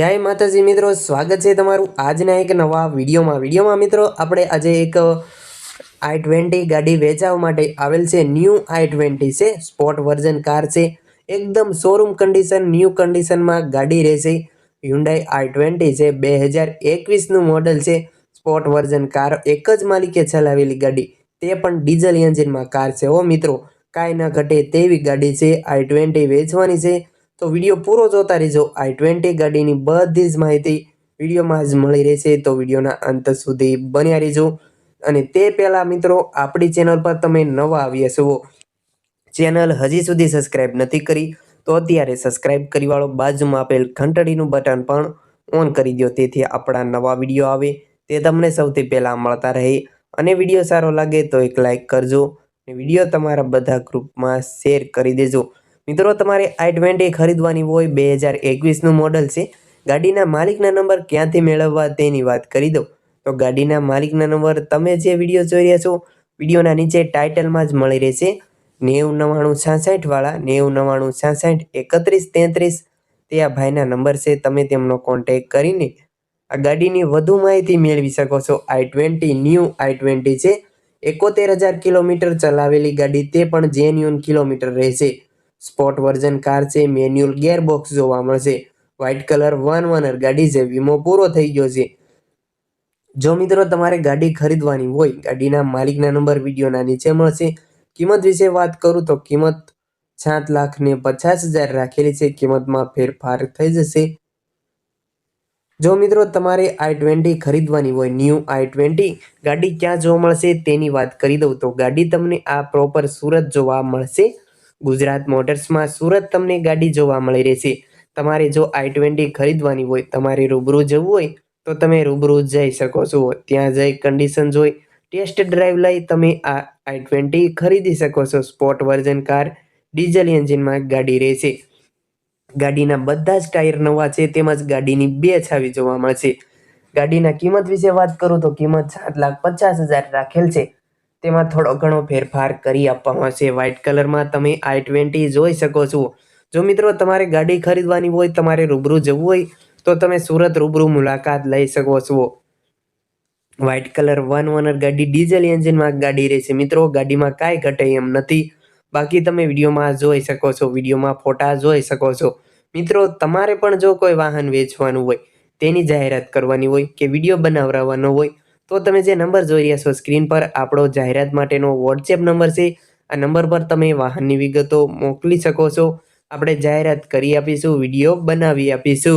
જય માતાજી મિત્રો, સ્વાગત છે તમારું આજના એક નવા વિડીયોમાં. વિડીયોમાં મિત્રો, આપણે આજે એક આઈ ટ્વેન્ટી ગાડી વેચાવા માટે આવેલ છે. ન્યૂ આઈ ટ્વેન્ટી છે. સ્પોર્ટ વર્ઝન કાર છે. એકદમ શોરૂમ કન્ડિશન ન્યૂ કન્ડિશનમાં ગાડી રહેશે. હ્યુન્ડાઈ આઈ ટ્વેન્ટી છે. બે હજાર એકવીસનું મોડલ છે. સ્પોર્ટ વર્ઝન કાર, એક જ માલિકે ચલાવેલી ગાડી. તે પણ ડીઝલ એન્જિનમાં કાર છે. ઓ મિત્રો, કાંઈ ન ઘટે તેવી ગાડી છે. આઈ ટ્વેન્ટી વેચવાની છે. તો વીડિયો પૂરો જોતા રહેજો. આઈ ટ્વેન્ટી ગાડીની બધી જ માહિતી વિડીયોમાં જ મળી રહેશે. તો વિડીયોના અંત સુધી બન્યા રહેજો. અને તે પહેલાં મિત્રો, આપણી ચેનલ પર તમે નવા આવ્યા છો, ચેનલ હજી સુધી સબસ્ક્રાઈબ નથી કરી, તો અત્યારે સબસ્ક્રાઈબ કરીવાળો બાજુમાં આપેલ ઘંટડીનું બટન પણ ઓન કરી દો. તેથી આપણા નવા વીડિયો આવે, તે તમને સૌથી પહેલાં મળતા રહે. અને વીડિયો સારો લાગે તો એક લાઇક કરજો. અને વીડિયો તમારા બધા ગ્રુપમાં શેર કરી દેજો. મિત્રો, તમારે આઈ ટ્વેન્ટી ખરીદવાની હોય બે હજાર એકવીસનું મોડલ છે, ગાડીના માલિકના નંબર ક્યાંથી મેળવવા તેની વાત કરી દઉં. તો ગાડીના માલિકના નંબર તમે જે વીડિયો જોઈ રહ્યા છો, વિડીયોના નીચે ટાઇટલમાં જ મળી રહેશે, નેવું નવ્વાણું છાસઠવાળા નેવું નવ્વાણું છાસઠ એકત્રીસ તેત્રીસ, તે આ ભાઈના નંબર છે, તમે તેમનો કોન્ટેક કરીને આ ગાડીની વધુ માહિતી મેળવી શકો છો. I twenty, new i twenty છે, એકોતેર હજાર કિલોમીટર ચલાવેલી ગાડી, તે પણ જેન્યુન કિલોમીટર રહેશે. સ્પોર્ટ વર્ઝન કાર છે, મેન્યુઅલ ગેરબોક્સ જોવા મળશે. વ્હાઇટ કલર વન વનર ગાડી છે, વીમો પૂરો થઈ ગયો છે. જો મિત્રો તમારે ગાડી ખરીદવાની હોય, ગાડીના માલિકના નંબર વિડીયોના નીચે મળશે. કિંમત વિશે વાત કરું તો કિંમત સાત લાખ ને પચાસ હજાર રાખેલી છે, કિંમતમાં ફેરફાર થઈ જશે. જો મિત્રો તમારે આઈ ટ્વેન્ટી ખરીદવાની હોય, ન્યૂ આઈ ટ્વેન્ટી, ગાડી ક્યાં જોવા મળશે તેની વાત કરી દઉં તો ગાડી તમને આ પ્રોપર સુરત જોવા મળશે. ગુજરાત મોટર્સમાં સુરત તમને ગાડી જોવા મળી રહેશે. તમારે જો આઈ ટ્વેન્ટી ખરીદવાની હોય, તમારે રૂબરૂ જવું હોય, તો તમે રૂબરૂ જઈ શકો છો. ત્યાં જઈ કન્ડિશન જોઈ ટેસ્ટ ડ્રાઈવ લઈ તમે આ આઈ ટ્વેન્ટી ખરીદી શકો છો. સ્પોર્ટ વર્ઝન કાર ડીઝલ એન્જિનમાં ગાડી રહેશે. ગાડીના બધા જ ટાયર નવા છે, તેમજ ગાડીની બે છાવી જોવા મળશે. ગાડીના કિંમત વિશે વાત કરું તો કિંમત સાત લાખ પચાસ હજાર રાખેલ છે. તેમાં થોડો ઘણો ફેરફાર કરી આપવામાં આવશે. વ્હાઇટ કલરમાં તમે આઈ ટ્વેન્ટી જોઈ શકો છો. જો મિત્રો તમારે ગાડી ખરીદવાની હોય, તમારે રૂબરૂ જવું હોય, તો તમે સુરત રૂબરૂ મુલાકાત લઈ શકો છો. વ્હાઇટ કલર વન ઓનર ગાડી ડીઝલ એન્જિનમાં ગાડી રહેશે. મિત્રો, ગાડીમાં કાંઈ ઘટે એમ નથી. બાકી તમે વિડીયોમાં જોઈ શકો છો. વિડીયોમાં ફોટા જોઈ શકો છો. મિત્રો, તમારે પણ જો કોઈ વાહન વેચવાનું હોય, તેની જાહેરાત કરવાની હોય કે વીડિયો બનાવવાનો હોય તો તમે જે નંબર જોઈ રહ્યા છો, સ્ક્રીન પર આપણો જાહેરાત માટેનો વોટ્સએપ નંબર છે. આ નંબર પર તમે વાહનની વિગતો મોકલી શકો છો. આપણે જાહેરાત કરી આપીશું, વીડિયો બનાવી આપીશું.